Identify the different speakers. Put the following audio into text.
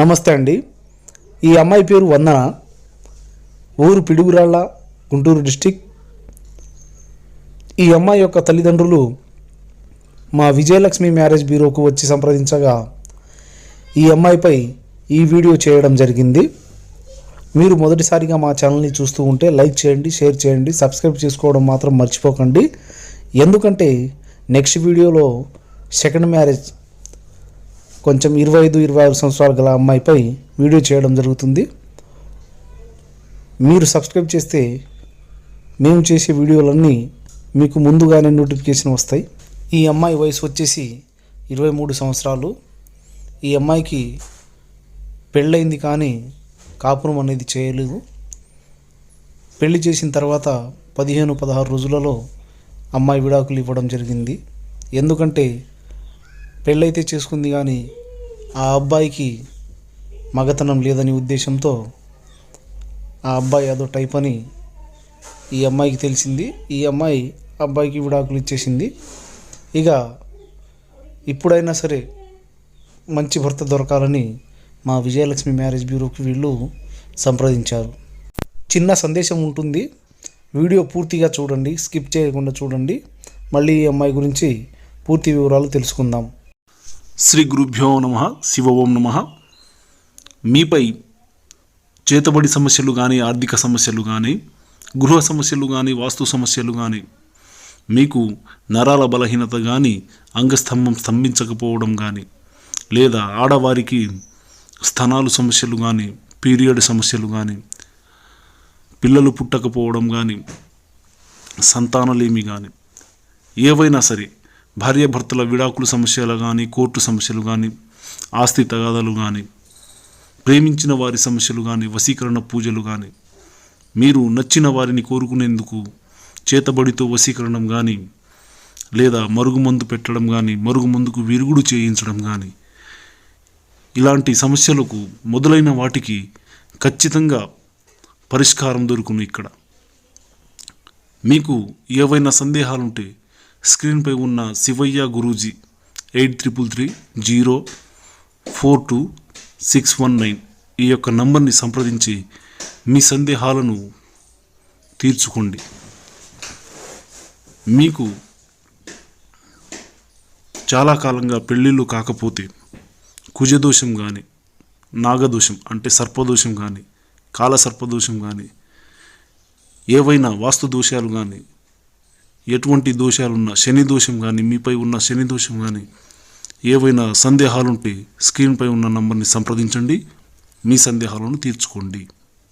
Speaker 1: నమస్తే అండి ఈ అమ్మాయి పేరు వందన ఊరు పిడుగురాళ్ళ గుంటూరు డిస్టిక్ ఈ అమ్మాయి యొక్క తల్లిదండ్రులు మా విజయలక్ష్మి మ్యారేజ్ బ్యూరోకు వచ్చి సంప్రదించగా ఈ అమ్మాయిపై ఈ వీడియో చేయడం జరిగింది మీరు మొదటిసారిగా మా ఛానల్ని చూస్తూ ఉంటే లైక్ చేయండి షేర్ చేయండి సబ్స్క్రైబ్ చేసుకోవడం మాత్రం మర్చిపోకండి ఎందుకంటే నెక్స్ట్ వీడియోలో సెకండ్ మ్యారేజ్ కొంచెం ఇరవై ఐదు ఇరవై ఆరు సంవత్సరాలు గల అమ్మాయిపై వీడియో చేయడం జరుగుతుంది మీరు సబ్స్క్రైబ్ చేస్తే మేము చేసే వీడియోలన్నీ మీకు ముందుగానే నోటిఫికేషన్ వస్తాయి ఈ అమ్మాయి వయసు వచ్చేసి ఇరవై మూడు సంవత్సరాలు ఈ అమ్మాయికి పెళ్ళైంది కానీ కాపురం అనేది చేయలేదు పెళ్లి చేసిన తర్వాత పదిహేను పదహారు రోజులలో అమ్మాయి విడాకులు ఇవ్వడం జరిగింది ఎందుకంటే పెళ్ళైతే చేసుకుంది కానీ ఆ అబ్బాయికి మగతనం లేదని ఉద్దేశంతో ఆ అబ్బాయి అదో టైప్ అని ఈ అమ్మాయికి తెలిసింది ఈ అమ్మాయి అబ్బాయికి విడాకులు ఇచ్చేసింది ఇక ఇప్పుడైనా సరే మంచి భర్త దొరకాలని మా విజయలక్ష్మి మ్యారేజ్ బ్యూరోకి వీళ్ళు సంప్రదించారు చిన్న సందేశం ఉంటుంది వీడియో పూర్తిగా చూడండి స్కిప్ చేయకుండా చూడండి మళ్ళీ ఈ అమ్మాయి గురించి పూర్తి వివరాలు తెలుసుకుందాం
Speaker 2: శ్రీ గురుభ్యో నమ శివ ఓం నమ మీపై చేతబడి సమస్యలు కానీ ఆర్థిక సమస్యలు కానీ గృహ సమస్యలు కానీ వాస్తు సమస్యలు కానీ మీకు నరాల బలహీనత కానీ అంగస్తంభం స్తంభించకపోవడం కానీ లేదా ఆడవారికి స్థనాలు సమస్యలు కానీ పీరియడ్ సమస్యలు కానీ పిల్లలు పుట్టకపోవడం కానీ సంతానలేమి కానీ ఏవైనా సరే భార్యాభర్తల విడాకుల సమస్యలు కానీ కోర్టు సమస్యలు కానీ ఆస్తి తగాదాలు కానీ ప్రేమించిన వారి సమస్యలు కానీ వశీకరణ పూజలు కానీ మీరు నచ్చిన వారిని కోరుకునేందుకు చేతబడితో వశీకరణం కానీ లేదా మరుగుమందు పెట్టడం కానీ మరుగుమందుకు విరుగుడు చేయించడం కానీ ఇలాంటి సమస్యలకు మొదలైన వాటికి ఖచ్చితంగా పరిష్కారం దొరుకును ఇక్కడ మీకు ఏవైనా సందేహాలుంటే స్క్రీన్పై ఉన్న Shivayya Guruji eight triple three zero four two six one nine ఈ యొక్క నంబర్ని సంప్రదించి మీ సందేహాలను తీర్చుకోండి మీకు చాలా కాలంగా పెళ్ళిళ్ళు కాకపోతే కుజదోషం కానీ నాగదోషం అంటే సర్పదోషం కానీ కాలసర్పదోషం కానీ ఏవైనా వాస్తు దోషాలు కానీ ఎటువంటి దోషాలున్నా శని దోషం కానీ మీపై ఉన్న శని దోషం కానీ ఏవైనా సందేహాలుంటే స్క్రీన్పై ఉన్న నంబర్ని సంప్రదించండి మీ సందేహాలను తీర్చుకోండి